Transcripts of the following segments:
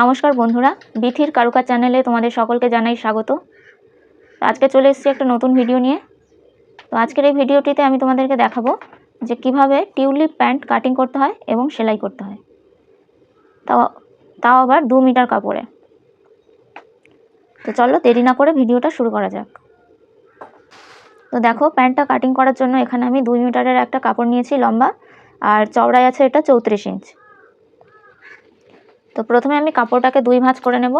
নমস্কার বন্ধুরা, বিথির কারুকার চ্যানেলে তোমাদের সকলকে জানাই স্বাগত। আজকে চলে এসেছি একটা নতুন ভিডিও নিয়ে। তো আজকের এই ভিডিওটিতে আমি তোমাদেরকে দেখাবো যে কীভাবে টিউলিপ প্যান্ট কাটিং করতে হয় এবং সেলাই করতে হয়। তাও তাও আবার দু মিটার কাপড়ে। তো চলো দেরি না করে ভিডিওটা শুরু করা যাক। তো দেখো, প্যান্টটা কাটিং করার জন্য এখানে আমি দুই মিটারের একটা কাপড় নিয়েছি লম্বা, আর চওড়ায় আছে এটা চৌত্রিশ ইঞ্চ। তো প্রথমে আমি কাপড়টাকে দুই ভাঁজ করে নেব।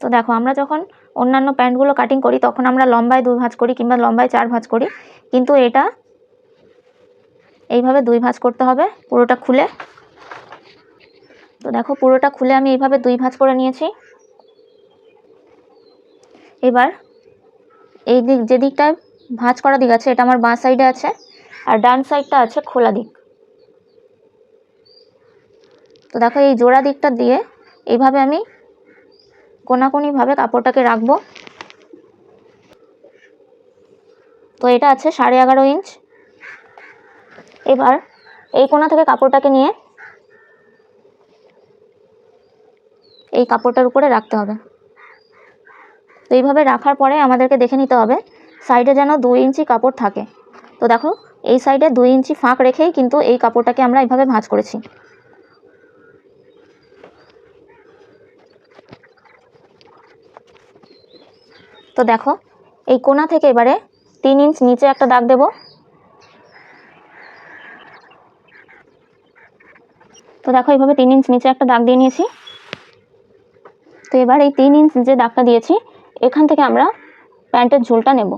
তো দেখো, আমরা যখন অন্যান্য প্যান্টগুলো কাটিং করি, তখন আমরা লম্বায় দুই ভাঁজ করি কিংবা লম্বায় চার ভাঁজ করি। কিন্তু এটা এইভাবে দুই ভাঁজ করতে হবে, পুরোটা খুলে। তো দেখো, পুরোটা খুলে আমি এইভাবে দুই ভাঁজ করে নিয়েছি। এবার এই দিক, যে দিকটায় ভাঁজ করা দিক আছে, এটা আমার বাঁ সাইডে আছে, আর ডান সাইডটা আছে খোলা দিক। তো দেখো এই জোড়া দিকটা দিয়ে এইভাবে আমি কোনাকুনিভাবে কাপড়টাকে রাখব। তো এটা আছে সাড়ে এগারো ইঞ্চ। এবার এই কোনা থেকে কাপড়টাকে নিয়ে এই কাপড়টার উপরে রাখতে হবে। তো এইভাবে রাখার পরে আমাদেরকে দেখে নিতে হবে সাইডে যেন দুই ইঞ্চি কাপড় থাকে। তো দেখো এই সাইডে দুই ইঞ্চি ফাঁক রেখেই কিন্তু এই কাপড়টাকে আমরা এইভাবে ভাঁজ করেছি। তো দেখো, এই কোনা থেকে এবারে তিন ইঞ্চ নিচে একটা দাগ দেব। তো দেখো, এইভাবে তিন ইঞ্চ নিচে একটা দাগ দিয়ে নিয়েছি। তো এবার এই তিন ইঞ্চ যে দাগটা দিয়েছি, এখান থেকে আমরা প্যান্টের ঝুলটা নেব।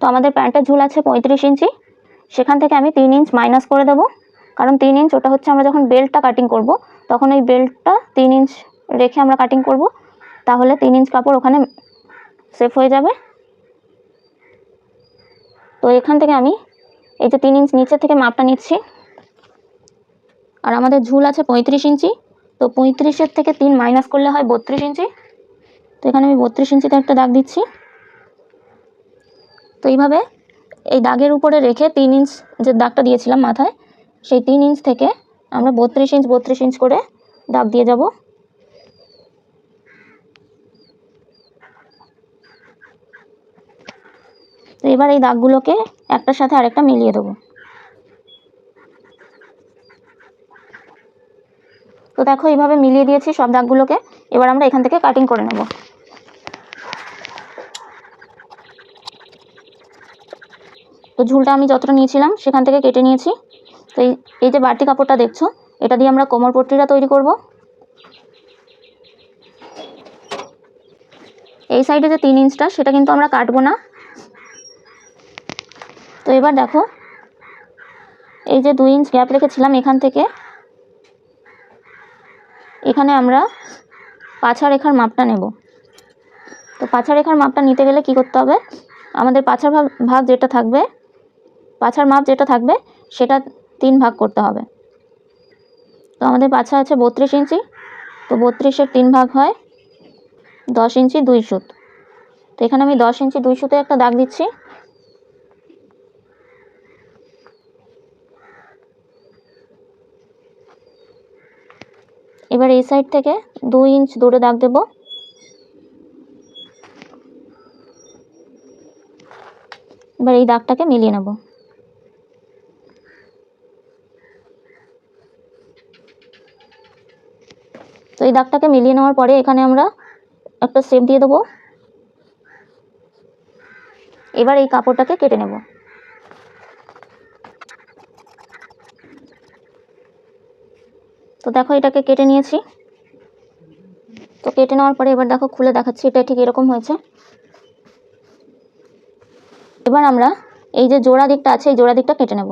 তো আমাদের প্যান্টের ঝুল আছে পঁয়ত্রিশ ইঞ্চি সেখান থেকে আমি তিন ইঞ্চ মাইনাস করে দেবো। কারণ তিন ইঞ্চ ওটা হচ্ছে আমরা যখন বেল্টটা কাটিং করব, তখন ওই বেল্টটা তিন ইঞ্চ রেখে আমরা কাটিং করব। তাহলে তিন ইঞ্চ কাপড় ওখানে সেফ হয়ে যাবে। তো এখান থেকে আমি এই যে তিন ইঞ্চ নিচে থেকে মাপটা নিচ্ছি। আর আমাদের ঝুল আছে পঁয়ত্রিশ ইঞ্চি। তো পঁয়ত্রিশের থেকে তিন মাইনাস করলে হয় বত্রিশ ইঞ্চি। তো এখানে আমি বত্রিশ ইঞ্চিতে একটা দাগ দিচ্ছি। তো এইভাবে এই দাগের উপরে রেখে তিন ইঞ্চ যে দাগটা দিয়েছিলাম মাথায়, সেই তিন ইঞ্চ থেকে আমরা বত্রিশ ইঞ্চ বত্রিশ ইঞ্চ করে দাগ দিয়ে যাব। তো এবার এই দাগগুলোকে একটার সাথে আরেকটা মিলিয়ে দেবো। তো দেখো, এইভাবে মিলিয়ে দিয়েছি সব দাগগুলোকে। এবার আমরা এখান থেকে কাটিং করে নেব। তো ঝুলটা আমি যতটা নিয়েছিলাম সেখান থেকে কেটে নিয়েছি। তো এই এই যে বাড়তি কাপড়টা দেখছ, এটা দিয়ে আমরা কোমর পট্টিটা তৈরি করব। এই সাইডে যে তিন ইঞ্চটা সেটা কিন্তু আমরা কাটবো না। তো এবার দেখো, এই যে দুই ইঞ্চ গ্যাপ রেখেছিলাম এখান থেকে। এখানে আমরা পাছা রেখার মাপটা নেব। তো পাছা রেখার মাপটা নিতে গেলে কি করতে হবে? আমাদের পাছার ভাগ ভাগ যেটা থাকবে, পাছার মাপ যেটা থাকবে, সেটা তিন ভাগ করতে হবে। তো আমাদের পাছা আছে বত্রিশ ইঞ্চি তো বত্রিশের তিন ভাগ হয় দশ ইঞ্চি দুই সুত। তো এখানে আমি দশ ইঞ্চি দুই সুতে একটা দাগ দিচ্ছি। এবার এই সাইড থেকে দুই ইঞ্চ দূরে দাগ দেব। এবার এই দাগটাকে মিলিয়ে নেব। তো এই দাগটাকে মিলিয়ে নেওয়ার পরে এখানে আমরা একটা শেপ দিয়ে দেবো। এবার এই কাপড়টাকে কেটে নেব। তো দেখো এটাকে কেটে নিয়েছি। তো কেটে নেওয়ার পরে এবার দেখো খুলে দেখাচ্ছি এটা ঠিক এরকম হয়েছে। এবার আমরা এই যে জোড়া দিকটা আছে, এই জোড়া দিকটা কেটে নেব।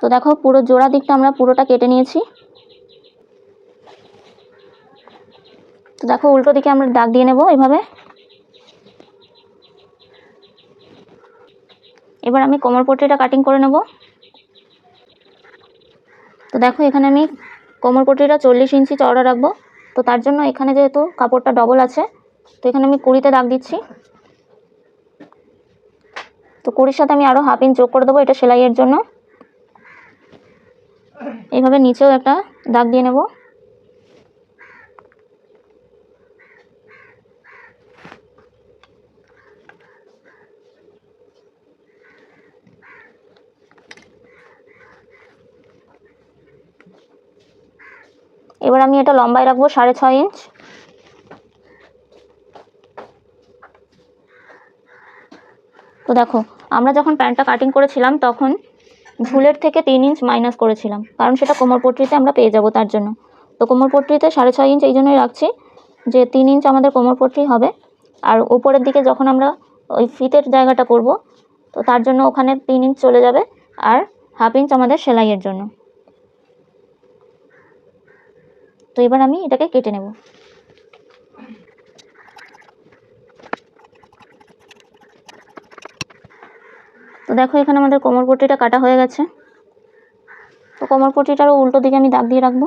তো দেখো পুরো জোড়া দিকটা আমরা পুরোটা কেটে নিয়েছি। তো দেখো উল্টো দিকে আমরা দাগ দিয়ে নেব এভাবে এবার আমি কোমর পট্টিটা কাটিং করে নেব। তো দেখো এখানে আমি কোমর পট্টিটা চল্লিশ ইঞ্চি চওড়া রাখব। তো তার জন্য এখানে যেহেতু কাপড়টা ডবল আছে, তো এখানে আমি কুড়িতে দাগ দিচ্ছি। তো তো কুড়ির সাথে আমি আরও হাফ ইঞ্চ যোগ করে দেবো এটা সেলাইয়ের জন্য। এইভাবে নিচেও একটা দাগ দিয়ে নেব। এবার আমি এটা লম্বায় রাখব সাড়ে ছয় ইঞ্চ। তো দেখো, আমরা যখন প্যান্টটা কাটিং করেছিলাম, তখন ঝুলের থেকে তিন ইঞ্চ মাইনাস করেছিলাম। কারণ সেটা কোমরপট্টিতে আমরা পেয়ে যাব তার জন্য। তো কোমরপট্টিতে সাড়ে ছয় ইঞ্চ এই জন্যই রাখছি যে তিন ইঞ্চ আমাদের কোমরপট্টি হবে। আর উপরের দিকে যখন আমরা ওই ফিতের জায়গাটা করব, তো তার জন্য ওখানে তিন ইঞ্চ চলে যাবে। আর হাফ ইঞ্চ আমাদের সেলাইয়ের জন্য। তো এবার আমি এটাকে কেটে নেব। তো দেখো এখানে আমাদের কোমর পট্টিটা কাটা হয়ে গেছে। তো কোমর পট্টিটারও উল্টো দিকে আমি দাগ দিয়ে রাখব।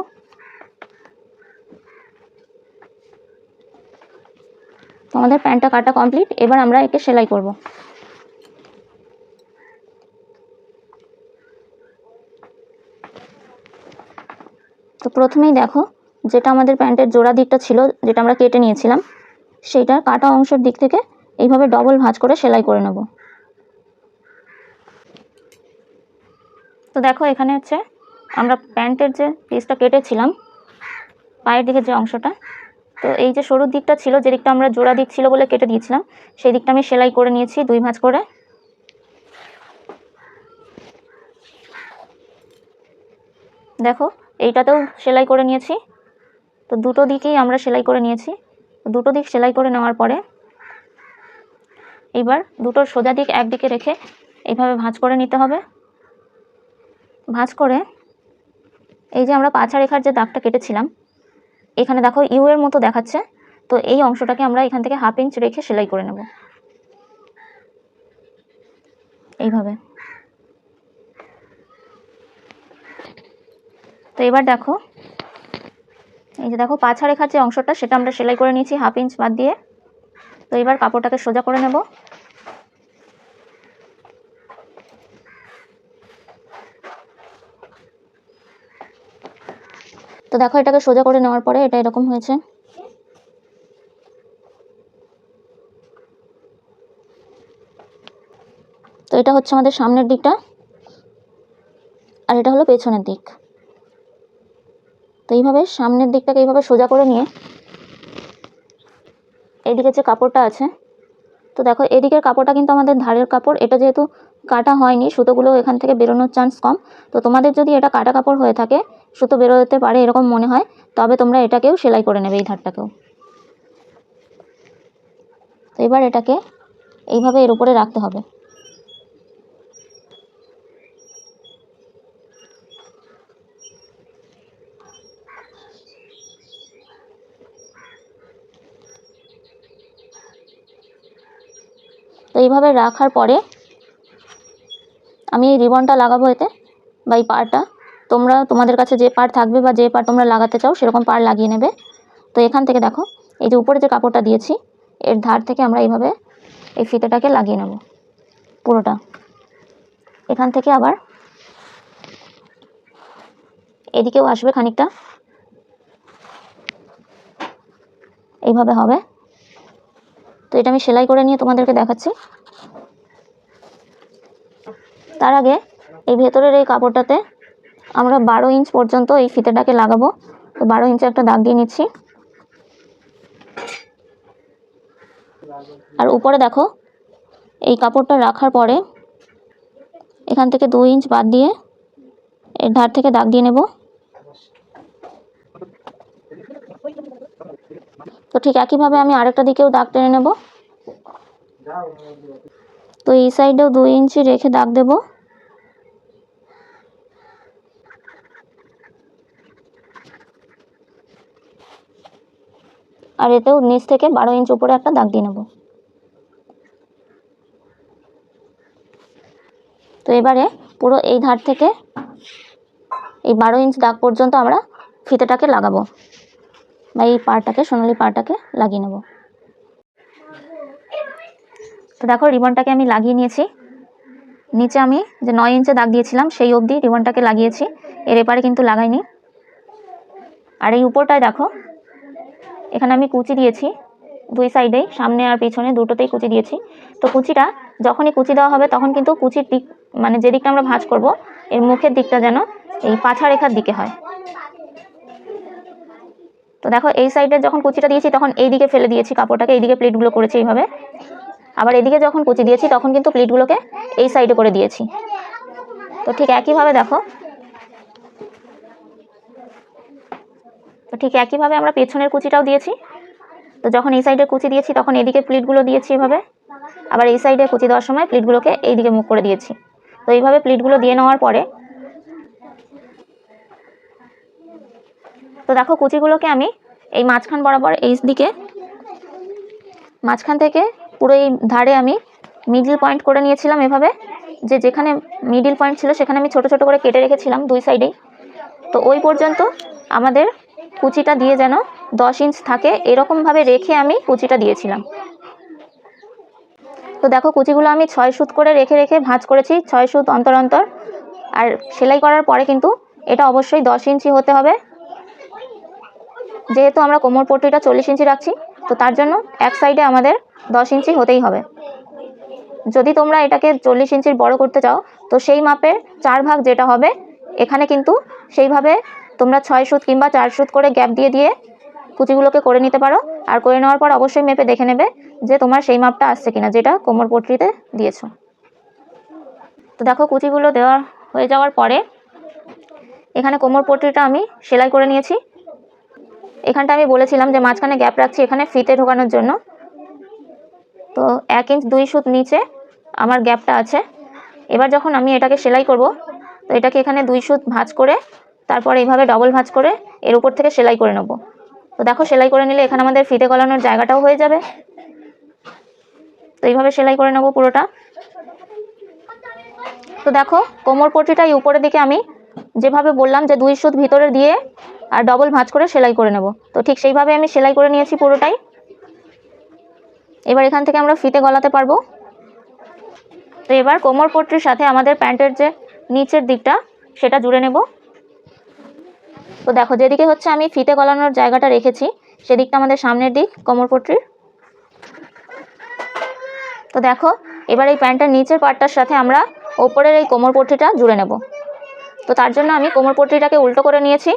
তো আমাদের প্যান্টটা কাটা কমপ্লিট, এবার আমরা একে সেলাই করব। তো প্রথমেই দেখো যেটা আমাদের প্যান্টের জোড়া দিকটা ছিল, যেটা আমরা কেটে নিয়েছিলাম সেইটার কাটা অংশের দিক থেকে এইভাবে ডবল ভাঁজ করে সেলাই করে নেব। তো দেখো এখানে হচ্ছে আমরা প্যান্টের যে পিসটা কেটেছিলাম, পায়ের দিকের যে অংশটা, তো এই যে সরুর দিকটা ছিল, যে দিকটা আমরা জোড়া দিক ছিল বলে কেটে দিয়েছিলাম, সেই দিকটা আমি সেলাই করে নিয়েছি, দুই ভাঁজ করে। দেখো, এইটাতেও সেলাই করে নিয়েছি তো দুটো দিকেই আমরা সেলাই করে নিয়েছি। দুটো দিক সেলাই করে নেওয়ার পরে এবার দুটোর সোজা দিক একদিকে রেখে এইভাবে ভাঁজ করে নিতে হবে। ভাঁজ করে এই যে আমরা পাছা রেখার যে দাগটা কেটেছিলাম, এখানে দেখো ইউ এর মতো দেখাচ্ছে। তো এই অংশটাকে আমরা এখান থেকে হাফ ইঞ্চ রেখে সেলাই করে নেব। এইভাবে। তো এবার দেখো এই যে দেখো পাছা রেখার যে অংশটা, সেটা আমরা সেলাই করে নিয়েছি হাফ ইঞ্চ বাদ দিয়ে। তো এবার কাপড়টাকে সোজা করে নেব। তো দেখো, এটাকে সোজা করে নেওয়ার পরে এটা এরকম হয়েছে। তো এটা হচ্ছে আমাদের সামনের দিকটা। আর এটা হলো পেছনের দিক। তো এইভাবে সামনের দিকটাকে এইভাবে সোজা করে নিয়ে এদিকে যে কাপড়টা আছে, তো দেখো এদিকের কাপড়টা কিন্তু আমাদের ধারের কাপড়। এটা যেহেতু কাটা হয়নি, সুতোগুলো এখান থেকে বেরোনোর চান্স কম। তো তোমাদের যদি এটা কাটা কাপড় হয়ে থাকে, সুতো বেরোতে পারে এরকম মনে হয়, তবে তোমরা এটাকেও সেলাই করে নেবে এই ধারটাকেও। তো এবার এটাকে এইভাবে এর উপরে রাখতে হবে। এইভাবে রাখার পরে আমি এই রিবনটা লাগাবো এতে বা এই পাড়টা। তোমরা, তোমাদের কাছে যে পাড় থাকবে বা যে পাড় তোমরা লাগাতে চাও সেরকম পাড় লাগিয়ে নেবে। তো এখান থেকে দেখো, এই যে উপরে যে কাপড়টা দিয়েছি, এর ধার থেকে আমরা এইভাবে এই ফিতেটাকে লাগিয়ে নেব পুরোটা। এখান থেকে আবার এদিকেও আসবে খানিকটা। এইভাবে হবে। তো এটা আমি সেলাই করে নিয়ে তোমাদেরকে দেখাচ্ছি। তার আগে এই ভেতরের এই কাপড়টাতে আমরা বারো ইঞ্চ পর্যন্ত এই ফিতেটাকে লাগাবো। তো বারো ইঞ্চে একটা দাগ দিয়ে নিচ্ছি। আর উপরে দেখো, এই কাপড়টা রাখার পরে এখান থেকে দুই ইঞ্চ বাদ দিয়ে এর ধার থেকে দাগ দিয়ে নেব। তো ঠিক একইভাবে আমি আরেকটা দিকেও দাগ টেনে নেব। তো এই সাইডেও দুই ইঞ্চি রেখে দাগ দেব। আর এতেও নিচ থেকে বারো ইঞ্চ উপরে একটা দাগ দিয়ে নেব। তো এবারে পুরো এই ধার থেকে এই বারো ইঞ্চ দাগ পর্যন্ত আমরা ফিতেটাকে লাগাবো। বা এই পাড়টাকে, সোনালি পাড়টাকে লাগিয়ে নেব। তো দেখো, রিবনটাকে আমি লাগিয়ে নিয়েছি। নিচে আমি যে নয় ইঞ্চে দাগ দিয়েছিলাম, সেই অবধি রিবনটাকে লাগিয়েছি। এর এপারে কিন্তু লাগাইনি। আর এই উপরটায় দেখো, এখানে আমি কুচি দিয়েছি দুই সাইডেই সামনে আর পিছনে দুটোতেই কুচি দিয়েছি। তো কুচিটা যখনই কুচি দেওয়া হবে, তখন কিন্তু কুচির দিক মানে যে দিকটা আমরা ভাঁজ করব, এর মুখের দিকটা যেন এই পাছা রেখার দিকে হয়। তো দেখো, এই সাইডে যখন কুচিটা দিয়েছি, তখন এই দিকে ফেলে দিয়েছি কাপড়টাকে, এইদিকে প্লেটগুলো করেছি এইভাবে। আবার এদিকে যখন কুচি দিয়েছি, তখন কিন্তু প্লেটগুলোকে এই সাইডে করে দিয়েছি। তো ঠিক একইভাবে দেখো। তো ঠিক একইভাবে আমরা পেছনের কুচিটাও দিয়েছি। তো যখন এই সাইডে কুচি দিয়েছি, তখন এদিকে প্লিটগুলো দিয়েছি এভাবে। আবার এই সাইডে কুচি দেওয়ার সময় প্লিটগুলোকে এইদিকে মুখ করে দিয়েছি। তো এইভাবে প্লিটগুলো দিয়ে নেওয়ার পরে তো দেখো কুচিগুলোকে আমি এই মাঝখান বরাবর এই দিকে, মাঝখান থেকে পুরো এই ধারে আমি মিডল পয়েন্ট করে নিয়েছিলাম এভাবে। যে যেখানে মিডিল পয়েন্ট ছিল সেখানে আমি ছোট ছোট করে কেটে রেখেছিলাম দুই সাইডেই তো ওই পর্যন্ত আমাদের কুচিটা দিয়ে যেন দশ ইঞ্চ থাকে, এরকমভাবে রেখে আমি কুচিটা দিয়েছিলাম। তো দেখো কুচিগুলো আমি ছয় সুত করে রেখে রেখে ভাঁজ করেছি, ছয় সুত অন্তর অন্তর। আর সেলাই করার পরে কিন্তু এটা অবশ্যই দশ ইঞ্চি হতে হবে। যেহেতু আমরা কোমর পট্টিটা চল্লিশ ইঞ্চি রাখছি, তো তার জন্য এক সাইডে আমাদের দশ ইঞ্চি হতেই হবে। যদি তোমরা এটাকে চল্লিশ ইঞ্চির বড় করতে চাও, তো সেই মাপের চার ভাগ যেটা হবে, এখানে কিন্তু সেইভাবে তোমরা ছয় সুত কিংবা চার সুত করে গ্যাপ দিয়ে দিয়ে কুচিগুলোকে করে নিতে পারো। আর করে নেওয়ার পর অবশ্যই মেপে দেখে নেবে যে তোমার সেই মাপটা আসছে কিনা, যেটা কোমর পট্টিতে দিয়েছ। তো দেখো কুচিগুলো দেওয়া হয়ে যাওয়ার পরে এখানে কোমর পট্টিটা আমি সেলাই করে নিয়েছি। এখানটা আমি বলেছিলাম যে মাঝখানে গ্যাপ রাখছি, এখানে ফিতে ঢোকানোর জন্য। তো এক ইঞ্চ দুই সুত নিচে আমার গ্যাপটা আছে। এবার যখন আমি এটাকে সেলাই করব, তো এটাকে এখানে দুই সুত ভাঁজ করে, তারপর এইভাবে ডবল ভাঁজ করে এর উপর থেকে সেলাই করে নেব। তো দেখো, সেলাই করে নিলে এখানে আমাদের ফিতে গলানোর জায়গাটাও হয়ে যাবে। তো এইভাবে সেলাই করে নেব পুরোটা। তো দেখো, কোমর পট্টিটা এই উপরের দিকে আমি যেভাবে বললাম যে দুই সুত ভিতরে দিয়ে আর ডবল ভাঁজ করে সেলাই করে নেব। তো ঠিক সেইভাবে আমি সেলাই করে নিয়েছি পুরোটাই। এবার এখান থেকে আমরা ফিতে গলাতে পারব। তো এবার কোমর পট্টির সাথে আমাদের প্যান্টের যে নিচের দিকটা, সেটা জুড়ে নেব। তো দেখো, যেদিকে হচ্ছে আমি ফিতে গলানোর জায়গাটা রেখেছি, সেদিকটা আমাদের সামনের দিক, কোমর পট্টির। তো দেখো, এবার এই প্যান্টের নিচের পার্টটার সাথে আমরা ওপরের এই কোমর পট্টিটা জুড়ে নেব। তো তার জন্য আমি কোমর পট্টিটাকে উল্টো করে নিয়েছি।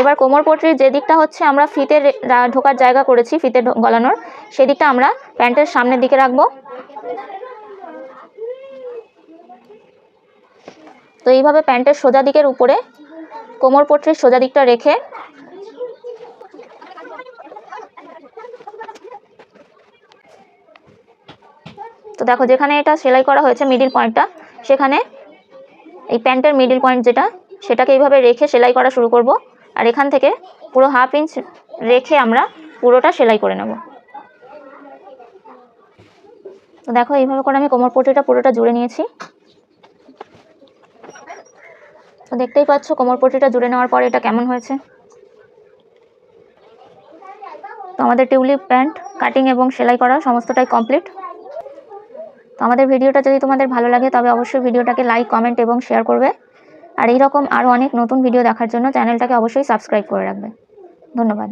এবার কোমর পট্টির যে দিকটা হচ্ছে, আমরা ফিতে ঢোকার জায়গা করেছি ফিতে গলানোর। সেদিকটা আমরা প্যান্টের সামনের দিকে রাখব। তো এইভাবে প্যান্টের সোজা দিকের উপরে কোমর পট্টির সোজা দিকটা রেখে তো দেখো, যেখানে এটা সেলাই করা হয়েছে মিডিল পয়েন্টটা সেখানে এই প্যান্টের মিডিল পয়েন্ট যেটা, সেটাকে এইভাবে রেখে সেলাই করা শুরু করব। আর এখান থেকে পুরো হাফ ইঞ্চ রেখে আমরা পুরোটা সেলাই করে নেব। তো দেখো এইভাবে করে আমি কোমর পট্টিটা পুরোটা জুড়ে নিয়েছি। তো দেখতেই পাচ্ছ কোমর পট্টিটা জুড়ে নেওয়ার পরে এটা কেমন হয়েছে। তো আমাদের টিউলিপ প্যান্ট কাটিং এবং সেলাই করা সমস্তটাই কমপ্লিট আমাদের ভিডিওটা যদি তোমাদের ভালো লাগে, তবে অবশ্যই ভিডিওটাকে লাইক কমেন্ট এবং শেয়ার করবে। আর এইরকম আরও অনেক নতুন ভিডিও দেখার জন্য চ্যানেলটাকে অবশ্যই সাবস্ক্রাইব করে রাখবে। ধন্যবাদ।